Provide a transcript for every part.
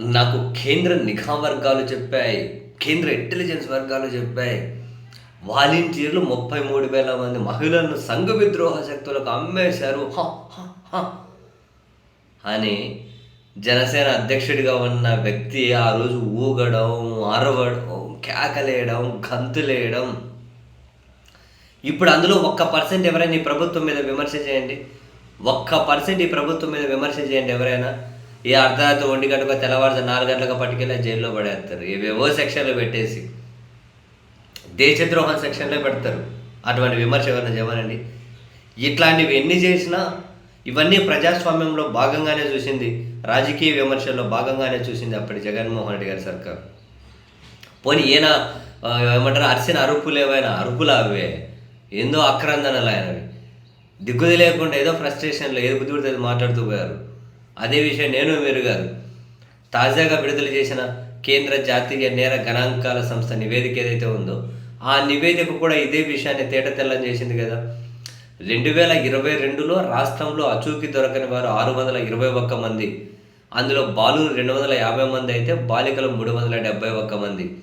నాకు కేంద్ర నిఘా వర్గాలు చెప్పాయి కేంద్ర ఇంటెలిజెన్స్ వర్గాలు చెప్పాయి. వాలంటీర్లు ముప్పై మూడు వేల మంది మహిళలను సంఘ విద్రోహ శక్తులకు అమ్మేశారు. హ, అని జనసేన అధ్యక్షుడిగా ఉన్న వ్యక్తి ఆ రోజు ఊగడం అరవడం కేకలేయడం గంతులేయడం. ఇప్పుడు అందులో ఒక్క పర్సెంట్ ఎవరైనా ఈ ప్రభుత్వం మీద విమర్శ చేయండి? ఒక్క పర్సెంట్ ఈ ప్రభుత్వం మీద విమర్శ చేయండి ఎవరైనా? ఈ అర్ధరాత్రి ఒంటి గంటకు తెల్లవారుజు నాలుగు గంటలకు పట్టుకెళ్ళి జైల్లో పడేస్తారు. ఏవేవో సెక్షన్లు పెట్టేసి. దేశద్రోహం సెక్షన్లో పెడతారు. అటువంటి విమర్శ ఎవరైనా చేయమనండి ఇట్లాంటివి ఎన్ని చేసినా ఇవన్నీ ప్రజాస్వామ్యంలో భాగంగానే చూసింది. రాజకీయ విమర్శల్లో భాగంగానే చూసింది అప్పటి జగన్మోహన్ రెడ్డి గారి సర్కార్. పోనీ ఈయన ఏమంటారు అరిసిన అరుపులు ఏవైనా అరుపులు అవే? ఏందో అక్రందనలు ఆయనవి. దిగ్గుది లేకుండా ఏదో ఫ్రస్ట్రేషన్లో ఏదో బుద్ధి మాట్లాడుతూ పోయారు. అదే విషయం నేను మీరు గారు. తాజాగా విడుదల చేసిన కేంద్ర జాతీయ నేర గణాంకాల సంస్థ నివేదిక ఏదైతే ఉందో ఆ నివేదిక కూడా ఇదే విషయాన్ని తేట తెల్లం చేసింది కదా. రెండు వేల ఇరవై రెండులో రాష్ట్రంలో అచూకి దొరకని వారు ఆరు వందల ఇరవై ఒక్క మంది. అందులో బాలురు రెండు వందల యాభై మంది అయితే బాలికలు మూడు వందల డెబ్బై ఒక్క మంది.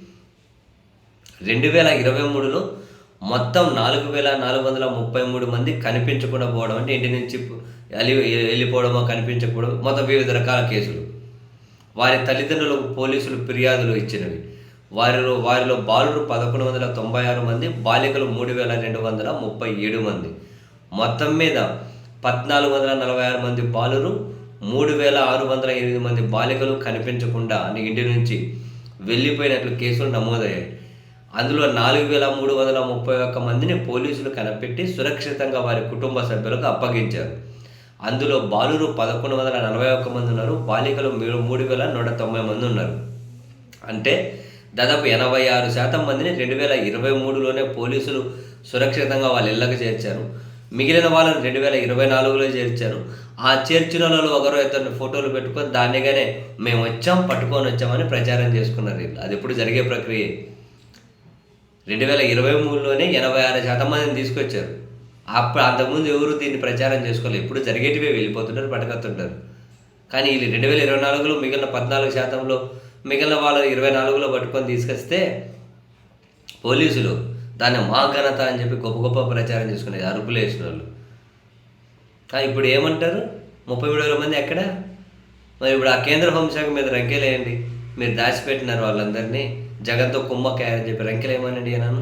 రెండు వేల ఇరవై మూడులో మొత్తం నాలుగు వేల నాలుగు వందల ముప్పై మూడు మంది కనిపించకుండా పోవడం అంటే ఇంటి నుంచి వెళ్ళి వెళ్ళిపోవడమో కనిపించకపోవడం మొత్తం వివిధ రకాల కేసులు. వారి తల్లిదండ్రులకు పోలీసులు ఫిర్యాదులు ఇచ్చినవి. వారిలో వారిలో బాలురు పదకొండు వందల తొంభై ఆరు మంది బాలికలు మూడు వేల రెండు వందల ముప్పై ఏడు మంది. మొత్తం మీద పద్నాలుగు వందల నలభై ఆరు మంది బాలురు మూడు వేల ఆరు వందల ఎనిమిది మంది బాలికలు కనిపించకుండా అని ఇంటి నుంచి వెళ్ళిపోయినట్లు కేసులు నమోదయ్యాయి. అందులో నాలుగు వేల మూడు వందల ముప్పై ఒక్క మందిని పోలీసులు కనిపెట్టి సురక్షితంగా వారి కుటుంబ సభ్యులకు అప్పగించారు. అందులో బాలురు పదకొండు వందల నలభై ఒక్క మంది ఉన్నారు బాలికలు మూడు వేల నూట తొంభై మంది ఉన్నారు. అంటే దాదాపు ఎనభై ఆరు శాతం మందిని రెండు వేల ఇరవై మూడులోనే పోలీసులు సురక్షితంగా వాళ్ళ ఇళ్ళకు చేర్చారు. మిగిలిన వాళ్ళని రెండు వేల ఇరవై నాలుగులో చేర్చారు. ఆ చేర్చిన వాళ్ళు ఒకరు ఇతరుని ఫోటోలు పెట్టుకొని దాన్నిగానే మేము వచ్చాం పట్టుకొని వచ్చామని ప్రచారం చేసుకున్నారు అది ఇప్పుడు జరిగే ప్రక్రియ? రెండు వేల ఇరవై మూడులోనే ఎనభై ఆరు శాతం మందిని తీసుకొచ్చారు. అప్పుడు అంతకుముందు ఎవరు దీన్ని ప్రచారం చేసుకోలేదు. ఇప్పుడు జరిగేటివే వెళ్ళిపోతుంటారు పట్టుకొస్తుంటారు కానీ వీళ్ళు రెండు వేల ఇరవై నాలుగులో మిగిలిన పద్నాలుగు శాతంలో మిగిలిన వాళ్ళు ఇరవై నాలుగులో పట్టుకొని తీసుకొస్తే పోలీసులు దాన్ని మా ఘనత అని చెప్పి గొప్ప గొప్ప ప్రచారం చేసుకునేది అరుపులు వేసిన వాళ్ళు కానీ ఇప్పుడు ఏమంటారు? ముప్పై మూడు వేల మంది ఎక్కడ? మరి ఇప్పుడు ఆ కేంద్ర హోంశాఖ మీద రంకేలేయండి మీరు దాచిపెట్టినారు వాళ్ళందరినీ. జగన్తో కుమ్మక్కాయని చెప్పి రంకెలేమనండి అన్నాను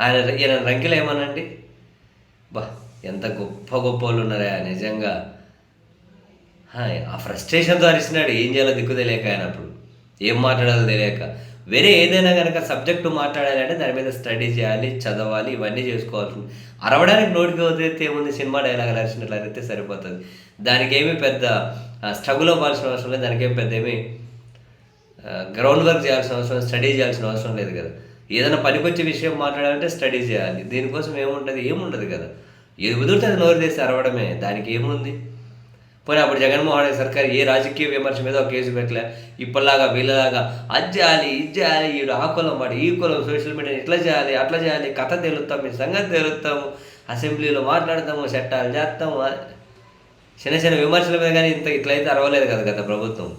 ఆయన ఈయన రంకెలేమనండి బా ఎంత గొప్ప గొప్ప వాళ్ళు ఉన్నారా నిజంగా. హాయ్, ఆ ఫ్రస్ట్రేషన్తో అరిచినాడు. ఏం చేయాలో దిక్కు తెలియక ఆయన అప్పుడు. ఏం మాట్లాడాలో తెలియక. వేరే ఏదైనా కనుక సబ్జెక్టు మాట్లాడాలంటే దాని మీద స్టడీ చేయాలి చదవాలి ఇవన్నీ చేసుకోవాల్సి అరవడానికి నోటికి వదిలేస్తే ఏముంది? సినిమా డైలాగ్ రాసినట్లయితే సరిపోతుంది. దానికి ఏమీ పెద్ద స్ట్రగుల్ అవ్వాల్సిన అవసరం లేదు. దానికి ఏమి పెద్ద ఏమీ గ్రౌండ్ వర్క్ చేయాల్సిన అవసరం స్టడీ చేయాల్సిన అవసరం లేదు కదా. ఏదైనా పనికొచ్చే విషయం మాట్లాడాలంటే స్టడీ చేయాలి. దీనికోసం ఏముంటుంది? ఏముండదు కదా. ఏది కుదురుతుంది నోరు తీసి అరవడమే. దానికి ఏముంది? పోనీ అప్పుడు జగన్మోహన్ రెడ్డి సర్కార్ ఏ రాజకీయ విమర్శ మీద ఒక కేసు పెట్టలే? ఇప్పటిలాగా వీళ్ళలాగా అది చేయాలి ఇది చేయాలి వీడు ఆ కులం వాడు ఈ కులం సోషల్ మీడియా ఇట్లా చేయాలి అట్లా చేయాలి కథ తెలుస్తాం మీ సంగతి తెలుస్తాము అసెంబ్లీలో మాట్లాడతాము చట్టాలు చేస్తాము చిన్న చిన్న విమర్శల మీద కానీ ఇంత ఇట్లయితే అరవలేదు కదా గత ప్రభుత్వం.